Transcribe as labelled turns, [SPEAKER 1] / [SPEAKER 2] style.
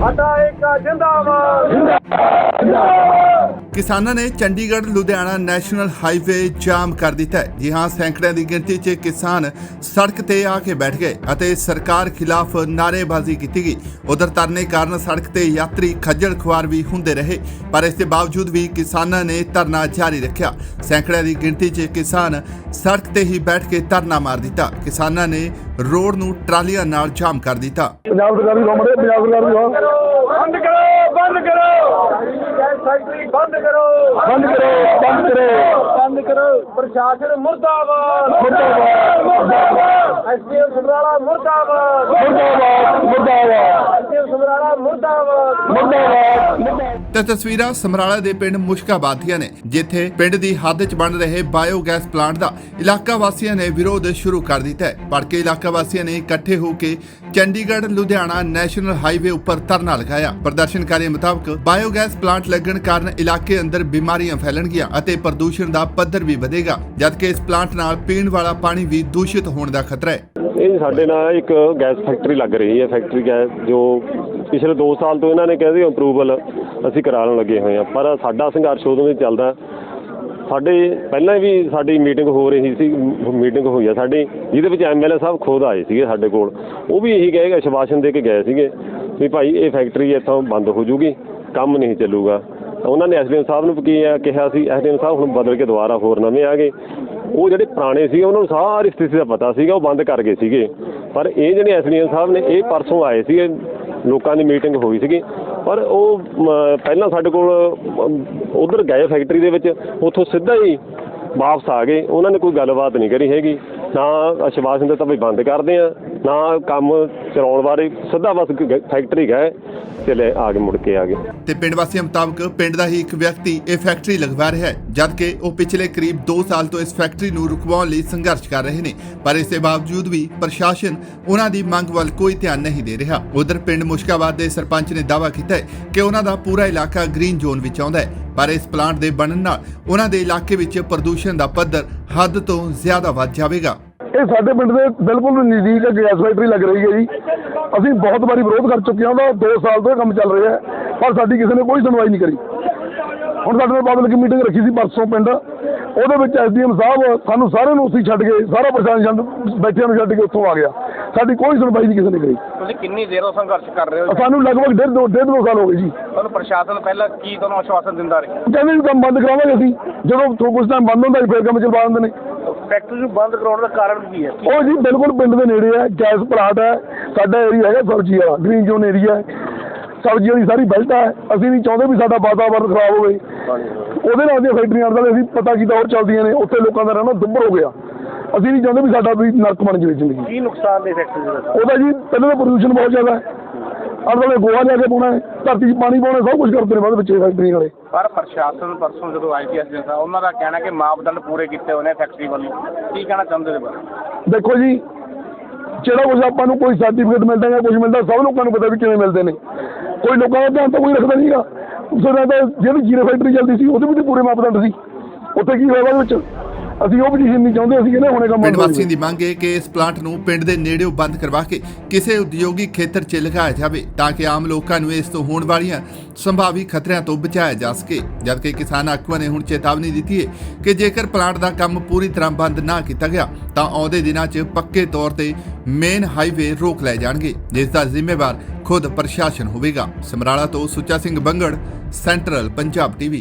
[SPEAKER 1] ਸਾਡਾ ਇੱਕ ਜਿੰਦਾਬਾਦ।
[SPEAKER 2] ਕਿਸਾਨਾਂ ਨੇ ਚੰਡੀਗੜ੍ਹ ਲੁਧਿਆਣਾ ਨੈਸ਼ਨਲ ਹਾਈਵੇ ਜਾਮ ਕਰ ਦਿੱਤਾ ਹੈ। ਜੀ ਹਾਂ ਸੈਂਕੜਿਆਂ ਦੀ ਗਿਣਤੀ 'ਚ ਕਿਸਾਨ ਸੜਕ ਤੇ ਆ ਕੇ ਬੈਠ ਗਏ ਅਤੇ ਸਰਕਾਰ ਖਿਲਾਫ ਨਾਅਰੇਬਾਜ਼ੀ ਕੀਤੀ ਗਈ। ਉਧਰ ਧਰਨੇ ਕਾਰਨ ਸੜਕ ਤੇ ਯਾਤਰੀ ਖੱਜਲ ਖੁਆਰ ਵੀ ਹੁੰਦੇ ਰਹੇ ਪਰ ਇਸ ਦੇ ਬਾਵਜੂਦ ਵੀ ਕਿਸਾਨਾਂ ਨੇ ਧਰਨਾ ਜਾਰੀ ਰੱਖਿਆ। ਸੈਂਕੜਿਆਂ ਦੀ ਗਿਣਤੀ 'ਚ ਕਿਸਾਨ ਸੜਕ ਤੇ ਹੀ ਬੈਠ ਕੇ ਧਰਨਾ ਮਾਰ ਦਿੱਤਾ। ਕਿਸਾਨਾਂ ਨੇ ਰੋਡ ਨੂੰ ਟਰਾਲੀਆਂ ਨਾਲ ਜਾਮ ਕਰ ਦਿੱਤਾ।
[SPEAKER 3] ਪੰਜਾਬ ਸਰਕਾਰ ਦੀ ਗਵਰਨਮੈਂਟ ਹੈ ਪੰਜਾਬ ਸਰਕਾਰ ਦੀ ਹਾਂ।
[SPEAKER 1] ਬੰਦ ਕਰੋ ਬੰਦ ਕਰੋ। ਫੈਕਟਰੀ ਬੰਦ ਕਰੋ।
[SPEAKER 3] ਬੰਦ ਕਰੋ ਬੰਦ ਕਰੋ।
[SPEAKER 1] ਬੰਦ ਕਰੋ। ਪ੍ਰਸ਼ਾਸਨ ਮੁਰਦਾਬਾਦ।
[SPEAKER 3] ਮੁਰਦਾਬਾਦ ਮੁਰਦਾਬਾਦ।
[SPEAKER 1] ਸਮਰਾਲਾ ਮੁਰਦਾਬਾਦ।
[SPEAKER 3] ਮੁਰਦਾਬਾਦ ਮੁਰਦਾਬਾਦ।
[SPEAKER 1] ਐਸਪੀਐਮ ਸਮਰਾਲਾ ਮੁਰਦਾਬਾਦ।
[SPEAKER 3] ਮੁਰਦਾਬਾਦ ਮੁਰਦਾਬਾਦ।
[SPEAKER 2] ਤੇ ਤਸਵੀਰਾਂ ਸਮਰਾਲਾ ਦੇ ਪਿੰਡ ਮੁਸ਼ਕਾਬਾਦ ਦੀਆਂ ਨੇ ਜਿੱਥੇ ਪਿੰਡ ਦੀ ਹੱਦ 'ਚ ਬਣ ਰਹੇ ਬਾਇਓਗੈਸ ਪਲਾਂਟ ਦਾ ਇਲਾਕਾ ਵਾਸੀਆਂ ਨੇ ਵਿਰੋਧ ਸ਼ੁਰੂ ਕਰ ਦਿੱਤਾ ਹੈ। ਭੜਕੇ ਇਲਾਕਾ ਵਾਸੀਆਂ ਨੇ ਇਕੱਠੇ ਹੋ ਕੇ ਚੰਡੀਗੜ੍ਹ ਲੁਧਿਆਣਾ ਨੈਸ਼ਨਲ ਹਾਈਵੇ ਉੱਪਰ ਧਰਨਾ ਲਗਾਇਆ। ਪ੍ਰਦਰਸ਼ਨਕਾਰੀਆਂ ਮੁਤਾਬਕ ਬਾਇਓਗੈਸ ਪਲਾਂਟ ਲੱਗਣ ਕਾਰਨ ਇਲਾਕੇ ਅੰਦਰ ਬਿਮਾਰੀਆਂ ਫੈਲਣਗੀਆਂ ਅਤੇ ਪ੍ਰਦੂਸ਼ਣ ਦਾ ਪੱਧਰ ਵੀ ਵਧੇਗਾ, ਜਦਕਿ ਇਸ ਪਲਾਂਟ ਨਾਲ ਪੀਣ ਵਾਲਾ ਪਾਣੀ ਵੀ ਦੂਸ਼ਿਤ ਹੋਣ ਦਾ ਖਤਰਾ ਹੈ।
[SPEAKER 4] ਇਹ ਸਾਡੇ ਨਾਲ ਇੱਕ ਗੈਸ ਫੈਕਟਰੀ ਲੱਗ ਰਹੀ ਹੈ ਫੈਕਟਰੀ ਗੈਸ, ਜੋ ਪਿਛਲੇ 2 ਸਾਲ ਤੋਂ ਇਹਨਾਂ ਨੇ ਕਹਿੰਦੇ ਅਪਰੂਵਲ ਅਸੀਂ ਕਰਾਉਣ ਲੱਗੇ ਹੋਏ ਆ ਪਰ ਸਾਡਾ ਸੰਘਰਸ਼ ਉਦੋਂ ਵੀ ਚੱਲਦਾ। ਸਾਡੇ ਪਹਿਲਾਂ ਵੀ ਸਾਡੀ ਮੀਟਿੰਗ ਹੋ ਰਹੀ ਸੀ ਮੀਟਿੰਗ ਹੋਈ ਆ ਸਾਡੀ, ਜਿਹਦੇ ਵਿੱਚ ਐਮਐਲਏ ਸਾਹਿਬ ਖੁਦ ਆਏ ਸੀਗੇ ਸਾਡੇ ਕੋਲ। ਉਹ ਵੀ ਇਹੀ ਕਹੇਗਾ ਸ਼ਵਾਸ਼ਨ ਦੇ ਕੇ ਗਏ ਸੀਗੇ ਵੀ ਭਾਈ ਇਹ ਫੈਕਟਰੀ ਇੱਥੋਂ ਬੰਦ ਹੋ ਜੂਗੀ, ਕੰਮ ਨਹੀਂ ਚੱਲੂਗਾ। ਉਹਨਾਂ ਨੇ ਐਸਡੀਐਮ ਸਾਹਿਬ ਨੂੰ ਕੀ ਆ, ਕਿਹਾ ਸੀ, ਐਸਡੀਐਮ ਸਾਹਿਬ ਹੁਣ ਬਦਲ ਕੇ ਦੁਬਾਰਾ ਹੋਰ ਨਵੇਂ ਆ ਗਏ। ਉਹ ਜਿਹੜੇ ਪੁਰਾਣੇ ਸੀਗੇ, ਉਹਨਾਂ ਨੂੰ ਸਾਰੀ ਸਥਿਤੀ ਦਾ ਪਤਾ ਸੀਗਾ, ਉਹ ਬੰਦ ਕਰ ਗਏ ਸੀਗੇ। ਪਰ ਇਹ ਜਿਹੜੇ ਐਸਡੀਐਮ ਸਾਹਿਬ ਨੇ, ਇਹ ਪਰਸੋਂ ਆਏ ਸੀਗੇ, ਲੋਕਾਂ ਦੀ ਮੀਟਿੰਗ ਹੋਈ ਸੀਗੀ। ਪਰ ਉਹ ਪਹਿਲਾਂ ਸਾਡੇ ਕੋਲ ਉਧਰ ਗਏ ਫੈਕਟਰੀ ਦੇ ਵਿੱਚ, ਉੱਥੋਂ ਸਿੱਧਾ ਹੀ ਵਾਪਸ ਆ ਗਏ। ਉਹਨਾਂ ਨੇ ਕੋਈ ਗੱਲਬਾਤ ਨਹੀਂ ਕਰੀ ਹੈਗੀ। ਨਾ ਆਸ਼ਵਾਸਨ ਦਿੱਤਾ ਵੀ ਬੰਦ ਕਰਦੇ ਆ ਨਾ ਕੰਮ ਚਲਾਉਣ ਬਾਰੇ ਸਿੱਧਾ ਬਸ ਫੈਕਟਰੀ ਗਏ, ਚਲੇ ਆ ਕੇ ਮੁੜ ਕੇ ਆ ਗਏ।
[SPEAKER 2] ਤੇ ਪਿੰਡ ਵਾਸੀਆਂ ਮੁਤਾਬਕ ਪਿੰਡ ਦਾ ਹੀ ਇੱਕ ਵਿਅਕਤੀ ਇਹ ਫੈਕਟਰੀ ਲਗਵਾ ਰਿਹਾ ਹੈ, ਜਦਕਿ ਉਹ ਪਿਛਲੇ ਕਰੀਬ 2 ਸਾਲ ਤੋਂ ਇਸ ਫੈਕਟਰੀ ਨੂੰ ਰੁਕਵਾਉਣ ਲਈ ਸੰਘਰਸ਼ ਕਰ ਰਹੇ ਨੇ। ਪਰ ਇਸ ਦੇ ਬਾਵਜੂਦ ਵੀ ਪ੍ਰਸ਼ਾਸਨ ਉਹਨਾਂ ਦੀ ਮੰਗ ਵੱਲ ਕੋਈ ਧਿਆਨ ਨਹੀਂ ਦੇ ਰਿਹਾ। ਉਧਰ ਪਿੰਡ ਮੁਸ਼ਕਾਬਾਦ ਦੇ ਸਰਪੰਚ ਨੇ ਦਾਅਵਾ ਕੀਤਾ ਹੈ ਕਿ ਉਹਨਾਂ ਦਾ ਪੂਰਾ ਇਲਾਕਾ ਗ੍ਰੀਨ ਜ਼ੋਨ ਵਿੱਚ ਆਉਂਦਾ ਹੈ। ਪਰ ਇਸ ਪਲਾਂਟ ਦੇ ਬਣਨ ਨਾਲ ਉਹਨਾਂ ਦੇ ਇਲਾਕੇ ਵਿੱਚ ਪ੍ਰਦੂਸ਼ਣ ਦਾ ਪੱਧਰ ਹੱਦ ਤੋਂ ਜ਼ਿਆਦਾ ਵੱਧ ਜਾਵੇਗਾ।
[SPEAKER 3] ਇਹ ਸਾਡੇ ਪਿੰਡ ਦੇ ਬਿਲਕੁਲ ਨਜ਼ਦੀਕ ਗੈਸ ਫੈਕਟਰੀ ਲੱਗ ਰਹੀ ਹੈ ਜੀ। ਅਸੀਂ ਬਹੁਤ ਵਾਰੀ ਵਿਰੋਧ ਕਰ ਚੁੱਕੇ ਹਾਂ, ਉਹਦਾ 2 ਸਾਲ ਤੋਂ ਕੰਮ ਚੱਲ ਰਿਹਾ ਹੈ, ਪਰ ਸਾਡੀ ਕਿਸੇ ਨੇ ਕੋਈ ਸੁਣਵਾਈ ਨਹੀਂ ਕਰੀ। ਹੁਣ ਸਾਡੇ ਨਾਲ ਬਾਦਲ ਮੀਟਿੰਗ ਰੱਖੀ ਸੀ ਪਰਸੋਂ ਪਿੰਡ। ਉਹਦੇ ਵਿੱਚ ਐਸਡੀਐਮ ਸਾਹਿਬ ਸਾਨੂੰ ਸਾਰਿਆਂ ਨੂੰ ਉੱਥੇ ਛੱਡ ਕੇ, ਸਾਰਾ ਪ੍ਰਸ਼ਾਸਨ ਬੈਠਿਆਂ ਨੂੰ ਛੱਡ ਕੇ ਉੱਥੋਂ ਆ ਗਿਆ। ਸਾਡੀ ਕੋਈ ਸੁਣਵਾਈ ਨਹੀਂ ਕਿਸੇ ਨੇ ਕਰੀ।
[SPEAKER 1] ਤੁਸੀਂ ਕਿੰਨੀ ਦੇਰੋਂ ਸੰਘਰਸ਼ ਕਰ ਰਹੇ ਹੋ
[SPEAKER 3] ਸਾਨੂੰ ਲਗਭਗ ਡੇਢ ਦੋ ਡੇਢ ਦੋ ਸਾਲ ਹੋ ਗਏ ਜੀ।
[SPEAKER 1] ਤੁਹਾਨੂੰ ਪ੍ਰਸ਼ਾਸਨ ਪਹਿਲਾਂ ਕੀ ਤੁਹਾਨੂੰ ਆਸ਼ਵਾਸਨ ਦਿੰਦਾ ਰਿਹਾ?
[SPEAKER 3] ਕਹਿੰਦੇ ਵੀ ਕੰਮ ਬੰਦ ਕਰਾਵਾਂਗੇ ਅਸੀਂ। ਜਦੋਂ ਥੋ- ਕੁਛ ਟਾਈਮ ਬੰਦ ਹੁੰਦਾ ਸੀ ਫਿਰ ਕੰਮ ਚਲਵਾ ਦਿੰਦੇ ਨੇ।
[SPEAKER 1] ਫੈਕਟਰੀ ਨੂੰ ਬੰਦ ਕਰਾਉਣ ਦਾ ਕਾਰਨ ਕੀ ਹੈ?
[SPEAKER 3] ਉਹ ਜੀ ਬਿਲਕੁਲ ਪਿੰਡ ਦੇ ਨੇੜੇ ਹੈ ਗੈਸ ਪਲਾਟ ਹੈ ਸਾਡਾ ਏਰੀਆ ਹੈਗਾ ਸਬਜ਼ੀ ਵਾਲਾ ਗ੍ਰੀਨ ਜ਼ੋਨ ਏਰੀਆ ਹੈ। ਸਬਜ਼ੀ ਵਾਲੀ ਸਾਰੀ ਬੈਲਟ ਹੈ ਅਸੀਂ ਨਹੀਂ ਚਾਹੁੰਦੇ ਵੀ ਸਾਡਾ ਵਾਤਾਵਰਨ ਖਰਾਬ ਹੋਵੇ। ਉਹਦੇ ਨਾਲ ਦੀਆਂ ਫੈਕਟਰੀਆਂ ਨਾਲ ਅਸੀਂ ਪਤਾ ਕੀਤਾ ਹੋਰ ਚੱਲਦੀਆਂ ਨੇ ਉੱਥੇ ਲੋਕਾਂ ਦਾ ਰਹਿਣਾ ਦੁੱਭਰ ਹੋ ਗਿਆ। ਅਸੀਂ ਨਹੀਂ ਚਾਹੁੰਦੇ ਵੀ ਸਾਡਾ ਵੀ ਨਰਕ ਬਣ ਜਾਵੇ ਜ਼ਿੰਦਗੀ।
[SPEAKER 1] ਕੀ ਨੁਕਸਾਨ ਦੇ ਫੈਕਟਰੀ ਦਾ?
[SPEAKER 3] ਉਹਦਾ ਜੀ ਪਹਿਲਾਂ ਤਾਂ ਪ੍ਰਦੂਸ਼ਣ ਬਹੁਤ ਜ਼ਿਆਦਾ ਹੈ। ਅਰਦਲੇ ਗੋਹਾ ਜਾ ਕੇ ਪਾਉਣਾ ਹੈ ਧਰਤੀ 'ਚ ਪਾਣੀ ਪਾਉਣਾ ਸਭ ਕੁਝ ਕਰਦੇ ਨੇ ਬਾਅਦ ਵਿੱਚ ਫੈਕਟਰੀ ਵਾਲੇ।
[SPEAKER 1] ਪਰ ਪ੍ਰਸ਼ਾਸਨ ਪਰਸੋਂ ਜਦੋਂ ਆਈਪੀਐਸ ਦੇ ਸਾਹਿਬ ਉਹਨਾਂ ਦਾ ਕਹਿਣਾ ਕਿ ਮਾਪਦੰਡ ਪੂਰੇ ਕੀਤੇ ਹੋਏ ਨੇ ਫੈਕਟਰੀ ਵੱਲੋਂ। ਕੀ ਕਹਿਣਾ ਚਾਹੁੰਦੇ ਨੇ ਬਾਰੇ
[SPEAKER 3] ਦੇਖੋ ਜੀ ਜਿਹੜਾ ਕੁਝ ਆਪਾਂ ਨੂੰ ਕੋਈ ਸਰਟੀਫਿਕੇਟ ਮਿਲਦਾ ਜਾਂ ਕੁਝ ਮਿਲਦਾ ਸਭ ਲੋਕਾਂ ਨੂੰ ਪਤਾ ਵੀ ਕਿਵੇਂ ਮਿਲਦੇ ਨੇ। ਕੋਈ ਲੋਕਾਂ ਦਾ ਧਿਆਨ ਤਾਂ ਕੋਈ ਰੱਖਦਾ ਨਹੀਂਗਾ ਉਸਦਾ ਤਾਂ ਜਿਹੜੀ ਜੀਰੋ ਫੈਕਟਰੀ ਚੱਲਦੀ ਸੀ ਉਹਦੇ ਵੀ ਤਾਂ ਪੂਰੇ ਮਾਪਦੰਡ ਸੀ। ਉੱਥੇ ਕੀ ਹੋਇਆ ਬਾਅਦ ਵਿੱਚ? ਅਸੀਂ ਉਹ ਪੋਜੀਸ਼ਨ ਨਹੀਂ ਚਾਹੁੰਦੇ ਅਸੀਂ ਕਹਿੰਦੇ ਹੁਣੇ ਕੰਮ
[SPEAKER 2] ਪਿੰਡ ਵਾਸੀਆਂ ਦੀ ਮੰਗ ਹੈ ਕਿ ਇਸ ਪਲਾਂਟ ਨੂੰ ਪਿੰਡ ਦੇ ਨੇੜਿਓਂ ਬੰਦ ਕਰਵਾ ਕੇ ਕਿਸੇ ਉਦਯੋਗਿਕ ਖੇਤਰ 'ਚ ਲਗਾਇਆ ਜਾਵੇ ਤਾਂ ਕਿ ਆਮ ਲੋਕਾਂ ਨੂੰ ਇਸ ਤੋਂ ਹੋਣ ਵਾਲੀਆਂ ਸੰਭਾਵੀ ਖਤਰਿਆਂ ਤੋਂ ਬਚਾਇਆ ਜਾ ਸਕੇ। ਜਦਕਿ ਕਿਸਾਨ ਆਗੂਆਂ ਨੇ ਹੁਣ ਚੇਤਾਵਨੀ ਦਿੱਤੀ ਹੈ ਕਿ ਜੇਕਰ ਪਲਾਂਟ ਦਾ ਕੰਮ ਪੂਰੀ ਤਰ੍ਹਾਂ ਬੰਦ ਨਾ ਕੀਤਾ ਗਿਆ ਤਾਂ ਆਉਂਦੇ ਦਿਨਾਂ 'ਚ ਪੱਕੇ ਤੌਰ ਤੇ ਮੇਨ ਹਾਈਵੇ ਰੋਕ ਲਏ ਜਾਣਗੇ ਜਿਸ ਦਾ ਜ਼ਿੰਮੇਵਾਰ ਖੁਦ ਪ੍ਰਸ਼ਾਸਨ ਹੋਵੇਗਾ। ਸਮਰਾਲਾ ਤੋਂ ਸੁੱਚਾ ਸਿੰਘ ਬੰਗੜ ਸੈਂਟਰਲ ਪੰਜਾਬ ਟੀਵੀ।